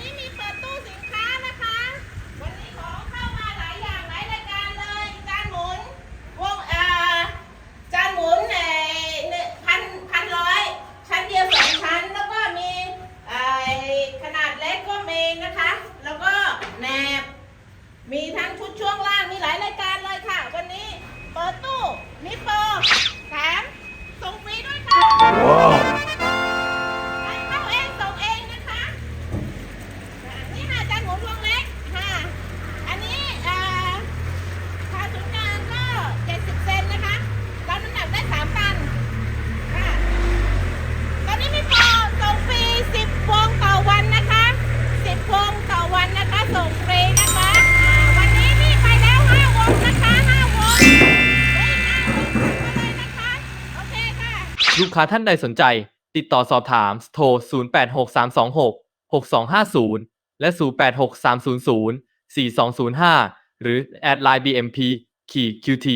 นี้มีเปิดตู้สินค้านะคะ วันนี้ของเข้ามาหลายอย่างหลายรายการเลย จานหมุน วงเอ่อจานหมุนเอ่อหนึ่งพันพันร้อยชั้นเดียวสองชั้น แล้วก็มีเอ่อขนาดเล็กก็มีนะคะ แล้วก็แหนบ มีทั้งชุดช่วงล่าง มีหลายรายการเลยค่ะ วันนี้เปิดตู้นิโป ลูกค้าท่านใดสนใจ ติดต่อสอบถามโทร 086326 6250 และ 086300 4205 หรือแอดไลน์ BMP ขี QT